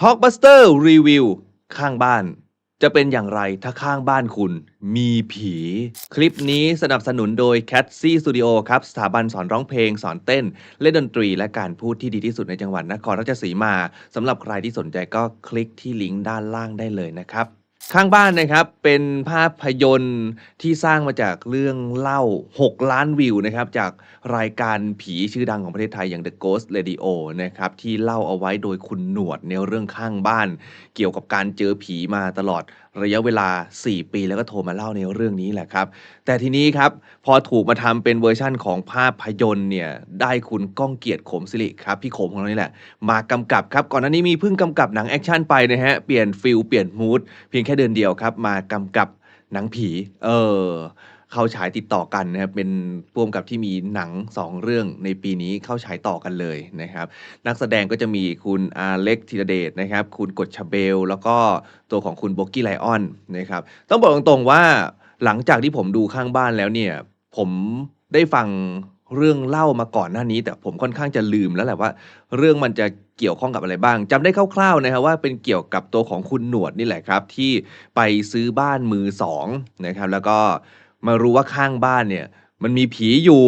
Talkbuster Review ข้างบ้าน จะเป็นอย่างไรถ้าข้างบ้านคุณมีผี คลิปนี้สนับสนุนโดย Cat C Studio ครับ สถาบันสอนร้องเพลง สอนเต้น เล่นดนตรีและการพูดที่ดีที่สุดในจังหวัดนครราชสีมาสำหรับใครที่สนใจก็คลิกที่ลิงก์ด้านล่างได้เลยนะครับ ข้างบ้านนะครับเป็นภาพยนตร์ที่สร้างมาจากเรื่องเล่า 6 ล้านวิวนะครับจากรายการผีชื่อดังของประเทศไทยอย่าง The Ghost Radio นะครับที่เล่าเอาไว้โดยคุณหนวดในเรื่องข้างบ้าน เกี่ยวกับการเจอผีมาตลอด ระยะเวลา 4 ปีแล้วก็โทรมาเล่าในเรื่องนี้แหละครับ แต่ทีนี้ครับ พอถูกมาทำเป็นเวอร์ชั่นของภาพยนตร์เนี่ยได้คุณก้องเกียรติขมสิริครับพี่ขมของเรานี่แหละ มากำกับครับ ก่อนหน้านี้มีเพิ่งกำกับหนังแอคชั่นไปนะฮะเปลี่ยนฟิลเปลี่ยนมูดเพียงแค่เดือนเดียวครับ มากำกับหนังผี เออ เข้าฉายติดต่อกันนะครับเป็นพ่วงกับที่มีหนัง 2 เรื่องในปีนี้เข้าฉายต่อกันเลยนะครับนักแสดงก็จะมีคุณอาเล็กธีรเดชนะครับ คุณกฎชเบล แล้วก็ตัวของคุณโบกี้ไลออนนะครับต้องบอกตรงๆว่าหลังจากที่ผมดูข้างบ้านแล้วเนี่ย ผมได้ฟังเรื่องเล่ามาก่อนหน้านี้ แต่ผมค่อนข้างจะลืมแล้วแหละว่า เรื่องมันจะเกี่ยวข้องกับอะไรบ้างจำได้คร่าวๆนะครับว่าเป็นเกี่ยวกับตัวของคุณหนวดนี่แหละครับ ที่ไปซื้อบ้านมือสองนะครับ แล้วก็ มารู้ว่าข้างบ้านเนี่ย มันมีผีอยู่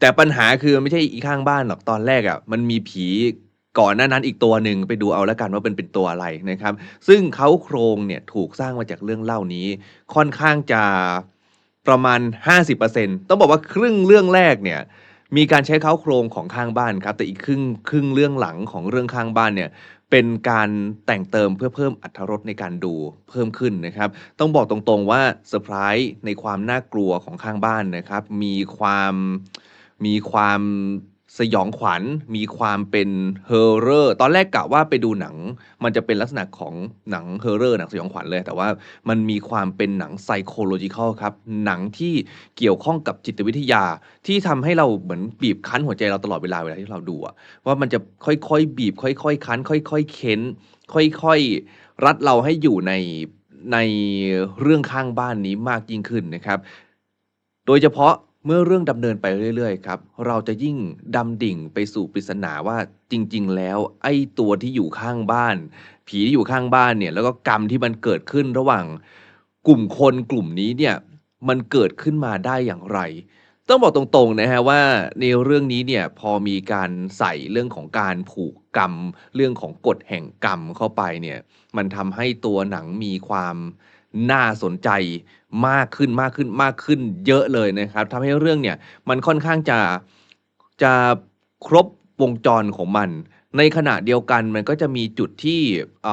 แต่ปัญหาคือมันไม่ใช่อีข้างบ้านหรอกตอนแรกอะ่ะ มันมีผีก่อนหน้านั้นอีกตัวหนึ่งไปดูเอาแล้วกันว่าเป็นเป็นตัวอะไรนะครับ ซึ่งเขาโครงเนี่ยถูกสร้างมาจากเรื่องเล่านี้ ค่อนข้างจะประมาณ 50%ต้องบอกว่าครึ่งเรื่องแรกเนี่ยมีการใช้เขาโครงของข้างบ้านครับแต่อีกครึ่งครึ่งเรื่องหลังของเรื่องข้างบ้านเนี่ย เป็นการแต่งเติมเพื่อเพิ่มอรรถรสในการดูเพิ่มขึ้นนะครับ ต้องบอกตรงๆว่าเซอร์ไพรส์ในความน่ากลัวของข้างบ้านนะครับ มีความมีความ สยองขวัญมีความเป็นเฮอร์เรอร์ตอนแรกกะว่าไปดูหนัง มันจะเป็นลักษณะของหนังเฮอร์เรอร์หนังสยองขวัญเลย แต่ว่ามันมีความเป็นหนังไซโคโลจิคอลครับ หนังที่เกี่ยวข้องกับจิตวิทยา ที่ทำให้เราเหมือนบีบคั้นหัวใจเราตลอดเวลาเวลาที่เราดูว่ามันจะค่อยๆ บีบ ค่อยๆคั้น ค่อยๆเค้น ค่อยๆรัดเราให้อยู่ในในเรื่องข้างบ้านนี้มากยิ่งขึ้นนะครับ โดยเฉพาะ เมื่อเรื่องดำเนินไปเรื่อยๆครับเราจะยิ่งดำดิ่งไปสู่ปริศนาว่าจริง ๆ แล้วไอ้ตัวที่อยู่ข้างบ้าน ผีที่อยู่ข้างบ้านเนี่ยแล้วก็กรรมที่มันเกิดขึ้นระหว่างกลุ่มคนกลุ่มนี้เนี่ยมันเกิดขึ้นมาได้อย่างไร ต้องบอกตรงๆนะฮะว่าในเรื่องนี้เนี่ยพอมีการใส่เรื่องของการผูกกรรม เรื่องของกฎแห่งกรรมเข้าไปเนี่ยมันทำให้ตัวหนังมีความ น่าสนใจมากขึ้นมากขึ้นมากขึ้นเยอะเลยนะครับทำให้เรื่องเนี่ยมันค่อนข้างจะจะครบวงจรของมัน ในขณะเดียวกันมันก็จะมีจุดที่เอ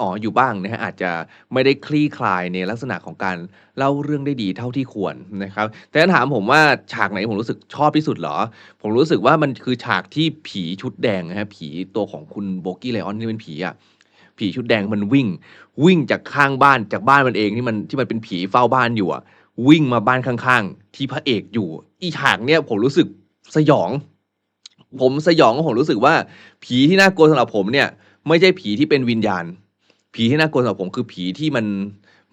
อ๋ออยู่บ้างนะฮะอาจจะไม่ได้คลี่คลายในลักษณะของการเล่าเรื่องได้ดีเท่าที่ควรนะครับแต่ถ้าถามผมว่าฉากไหนผมรู้สึกชอบที่สุดเหรอ ผมรู้สึกว่ามันคือฉากที่ผีชุดแดงนะฮะผีตัวของคุณโบกี้ไลออนที่เป็นผีอะ ผีชุดแดงมันวิ่ง วิ่งจากข้างบ้านจากบ้านมันเองที่มันที่มันเป็นผีเฝ้าบ้านอยู่อะวิ่งมาบ้านข้างๆ ที่พระเอกอยู่ อีฉากเนี้ยผมรู้สึกสยอง ผมสยองผมรู้สึกว่า ผีที่น่ากลัวสำหรับผมเนี่ย ไม่ใช่ผีที่เป็นวิญญาณ ผีที่น่ากลัวสำหรับผมคือผีที่มัน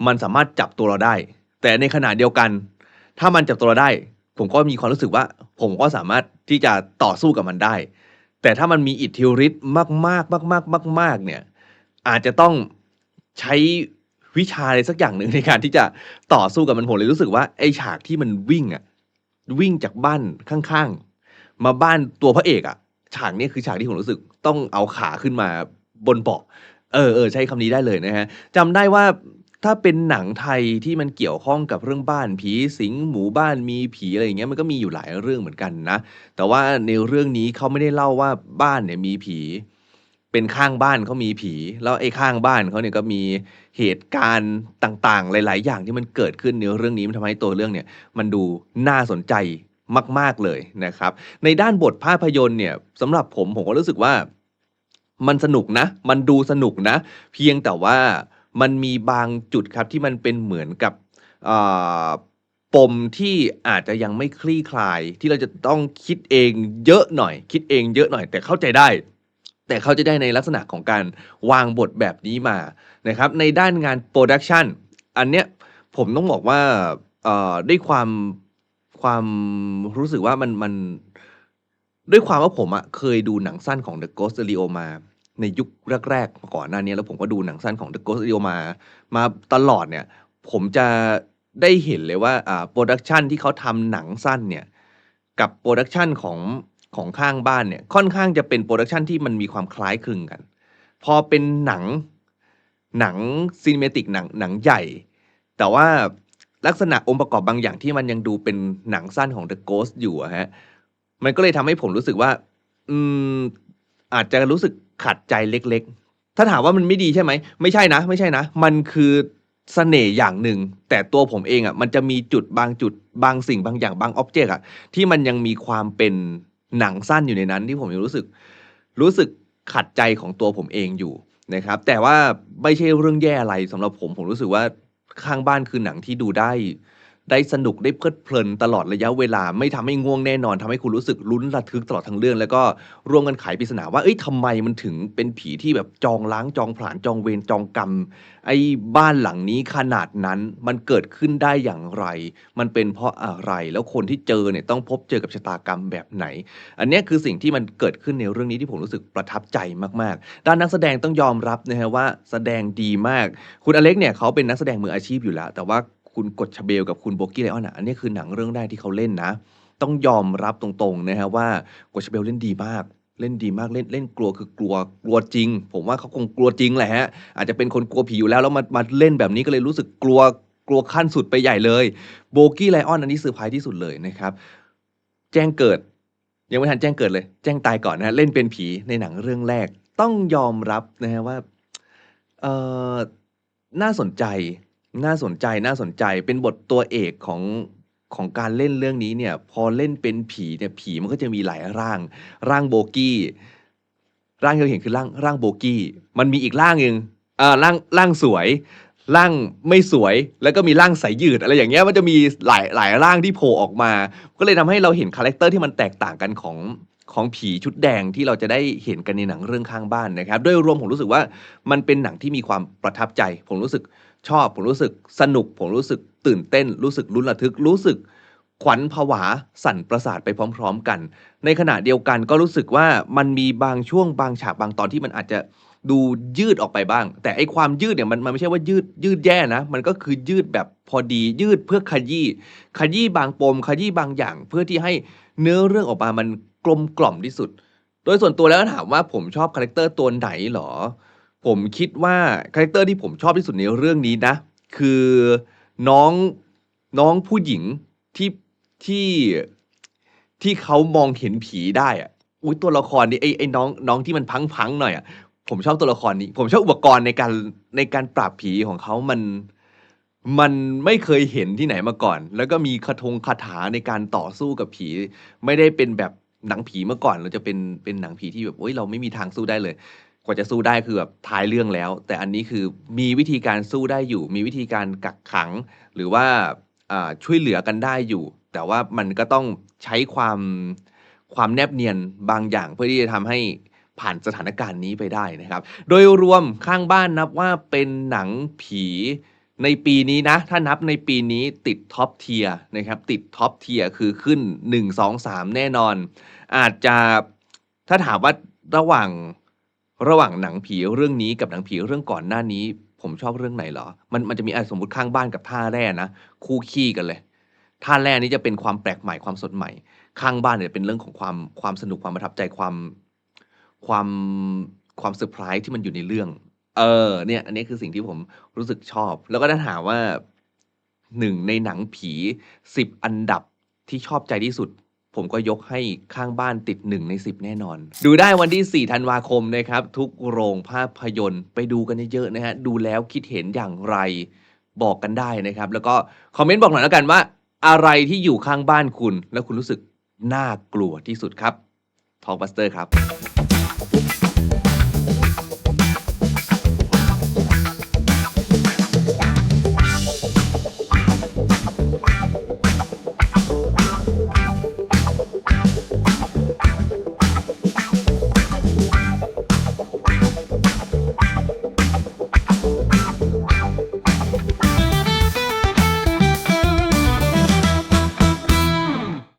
มันสามารถจับตัวเราได้ แต่ในขณะเดียวกัน ถ้ามันจับตัวเราได้ ผมก็มีความรู้สึกว่า ผมก็สามารถที่จะต่อสู้กับมันได้ แต่ถ้ามันมีอิทธิฤทธิ์มากๆมากๆมากๆเนี่ย อาจจะต้องใช้วิชาอะไรสักอย่างหนึ่งในการที่จะต่อสู้กับมันผมเลยรู้สึกว่าไอ้ฉากที่มันวิ่งอะวิ่งจากบ้านข้างๆ มาบ้านตัวพระเอกอะฉากนี้คือฉากที่ผมรู้สึกต้องเอาขาขึ้นมาบนเบาะเออเออใช้คำนี้ได้เลยนะฮะจำได้ว่าถ้าเป็นหนังไทยที่มันเกี่ยวข้องกับเรื่องบ้านผีสิงหมู่บ้านมีผีอะไรอย่างเงี้ยมันก็มีอยู่หลายเรื่องเหมือนกันนะ แต่ว่าในเรื่องนี้เขาไม่ได้เล่าว่าบ้านเนี่ยมีผี เป็นข้างบ้านเขามีผี แล้วไอ้ข้างบ้านเขาเนี่ยก็มีเหตุการณ์ต่างๆ หลาย ๆ อย่างที่มันเกิดขึ้นในเรื่องนี้มันทำให้ตัวเรื่องเนี่ยมันดูน่าสนใจมาก ๆเลยนะครับ ในด้านบทภาพยนตร์เนี่ยสำหรับผมผมก็รู้สึกว่ามันสนุกนะ มันดูสนุกนะ เพียงแต่ว่ามันมีบางจุดครับที่มันเป็นเหมือนกับปมที่อาจจะยังไม่คลี่คลายที่เราจะต้องคิดเองเยอะหน่อย คิดเองเยอะหน่อย แต่เข้าใจได้ แต่เขาจะได้ในลักษณะของการวางบทแบบนี้มานะครับในด้านงานโปรดักชันอันเนี้ยผมต้องบอกว่าเอ่อด้วยความความรู้สึกว่ามันมันด้วยความว่าผมอะเคยดูหนังสั้นของ The Ghost Studio มาในยุคแรกๆก่อนหน้านี้แล้วผมก็ดูหนังสั้นของ The Ghost Studio มา มาตลอดเนี่ย ผมจะได้เห็นเลยว่าอ่าโพรดักชันที่เขาทำหนังสั้นเนี่ย กับโพรดักชันของ ของข้างบ้านเนี่ยค่อนข้างจะเป็นโพรดักชันที่มันมีความคล้ายคลึงกัน พอเป็นหนังหนัง Cinematic หนังหนังใหญ่ แต่ว่าลักษณะองค์ประกอบบางอย่างที่มันยังดูเป็นหนังสั้นของ The Ghost อยู่อะมันก็เลยทำให้ผมรู้สึกว่า อืม อาจจะรู้สึกขัดใจเล็กๆ ถ้าถามว่ามันไม่ดีใช่ไหม ไม่ใช่นะ ไม่ใช่นะ มันคือเสน่ห์อย่างหนึ่ง แต่ตัวผมเองอะมันจะมีจุดบางจุดบางสิ่งบางอย่างบางอ็อบเจกต์อะที่มันยังมีความเป็น หนังสั้นอยู่ในนั้นที่ผมยังรู้สึก รู้สึกขัดใจของตัวผมเองอยู่นะครับ แต่ว่าไม่ใช่เรื่องแย่อะไรสำหรับผมผมรู้สึกว่าข้างบ้านคือหนังที่ดูได้ ได้สนุกได้เพลิดเพลินตลอดระยะเวลา ไม่ทำให้ง่วงแน่นอนทำให้คุณรู้สึกลุ้นระทึกตลอดทั้งเรื่อง แล้วก็ร่วมกันไขปริศนาว่าเฮ้ยทำไมมันถึงเป็นผีที่แบบจองล้างจองผลาญจองเวรจองกรรม ไอ้บ้านหลังนี้ขนาดนั้นมันเกิดขึ้นได้อย่างไร มันเป็นเพราะอะไรแล้วคนที่เจอเนี่ยต้องพบเจอกับชะตากรรมแบบไหน อันนี้คือสิ่งที่มันเกิดขึ้นในเรื่องนี้ที่ผมรู้สึกประทับใจมากๆ ด้านนักแสดงต้องยอมรับนะครับว่าแสดงดีมาก คุณอเล็กเนี่ยเขาเป็นนักแสดงมืออาชีพอยู่แล้ว แต่ว่า คุณกฎชเบลกับคุณโบกี้ไลออนอะอันนี้คือหนังเรื่องแรกที่เขาเล่นนะ ต้องยอมรับตรงๆนะครับว่ากฎชเบลเล่นดีมากเล่นดีมากเล่นเล่นกลัวคือกลัวกลัวจริง ผมว่าเขาคงกลัวจริงแหละครับอาจจะเป็นคนกลัวผีอยู่แล้วแล้วมามาเล่นแบบนี้ก็เลยรู้สึกกลัวกลัวขั้นสุดไปใหญ่เลยโบกี้ไลออนอันนี้เซอร์ไพรส์ที่สุดเลยนะครับแจ้งเกิด ยังไม่ทันแจ้งเกิดเลย แจ้งตายก่อนนะเล่นเป็นผีในหนังเรื่องแรก ต้องยอมรับนะครับว่าเออน่าสนใจ น่าสนใจน่าสนใจเป็นบทตัวเอกของของการเล่นเรื่องนี้เนี่ย พอเล่นเป็นผีเนี่ยผีมันก็จะมีหลายร่าง ร่างโบกี้ ร่างที่เราเห็นคือร่างร่างโบกี้ มันมีอีกร่างหนึ่งอ่าร่างร่างสวย ร่างไม่สวยแล้วก็มีร่างสายยืดอะไรอย่างเงี้ยมันจะมีหลายหลายร่างที่โผล่ออกมา ก็เลยทำให้เราเห็นคาแรกเตอร์ที่มันแตกต่างกันของของผีชุดแดงที่เราจะได้เห็นกันในหนังเรื่องข้างบ้านนะครับ โดยรวมผมรู้สึกว่ามันเป็นหนังที่มีความประทับใจ ผมรู้สึก ชอบ ผมรู้สึกสนุก ผมรู้สึกตื่นเต้น รู้สึกลุ้นระทึก รู้สึกขวัญผวาสั่นประสาทไปพร้อม ๆ กัน ในขณะเดียวกันก็รู้สึกว่ามันมีบางช่วงบางฉากบางตอนที่มันอาจจะดูยืดออกไปบ้าง แต่ไอความยืดเนี่ยมันมันไม่ใช่ว่ายืดยืดแย่นะ มันก็คือยืดแบบพอดียืดเพื่อขยี้ขยี้บางปมขยี้บางอย่าง เพื่อที่ให้เนื้อเรื่องออกมามันกลมกล่อมที่สุด โดยส่วนตัวแล้วถามว่าผมชอบคาแรคเตอร์ตัวไหนหรอ ผมคิดว่าคาแรคเตอร์ที่ผมชอบที่สุดในเรื่องนี้นะ คือน้องน้องผู้หญิงที่ที่ที่เขามองเห็นผีได้อะอุ๊ยตัวละครนี้ไอ้ไอ้น้องน้องที่มันพังๆหน่อยอะผมชอบตัวละครนี้ ผมชอบอุปกรณ์ในการในการปราบผีของเขามันมันไม่เคยเห็นที่ไหนมาก่อน แล้วก็มีคาถงคาถาในการต่อสู้กับผี ไม่ได้เป็นแบบหนังผีเมื่อก่อน เราจะเป็นเป็นหนังผีที่แบบโอ๊ยเราไม่มีทางสู้ได้เลย ว่าจะสู้ได้คือแบบท้ายเรื่องแล้ว แต่อันนี้คือมีวิธีการสู้ได้อยู่ มีวิธีการกักขัง หรือว่าช่วยเหลือกันได้อยู่ แต่ว่ามันก็ต้องใช้ความความแนบเนียนบางอย่างเพื่อที่จะทำให้ผ่านสถานการณ์นี้ไปได้นะครับ โดยรวมข้างบ้านนับว่าเป็นหนังผีในปีนี้นะ ถ้านับในปีนี้ติด Top Tier นะครับ ติด Top Tier คือขึ้น 1 2 3 แน่นอน อาจจะถ้าถามว่าระหว่าง ระหว่างหนังผีเรื่องนี้กับหนังผีเรื่องก่อนหน้านี้ ผมชอบเรื่องไหนเหรอ มันมันจะมีอสมมติข้างบ้านกับท่าแร่นะคู่ขี้กันเลย ท่าแร่นี้จะเป็นความแปลกใหม่ความสดใหม่ ข้างบ้านเนี่ยเป็นเรื่องของความความสนุกความประทับใจความความความเซอร์ไพรส์ที่มันอยู่ในเรื่อง เออ เนี่ย อันนี้คือสิ่งที่ผมรู้สึกชอบ แล้วก็ถ้าถามว่า1ในหนังผี10อันดับที่ชอบใจที่สุด ผมก็ยกให้ข้างบ้านติด 1 ใน 10 แน่นอน ดูได้วันที่ 4 ธันวาคมนะครับ ทุกโรงภาพยนตร์ไปดูกันเยอะๆนะฮะ ดูแล้วคิดเห็นอย่างไรบอกกันได้นะครับ แล้วก็คอมเมนต์บอกหน่อยแล้วกันว่า อะไรที่อยู่ข้างบ้านคุณ แล้วคุณรู้สึกน่ากลัวที่สุดครับทอกบัสเตอร์ครับ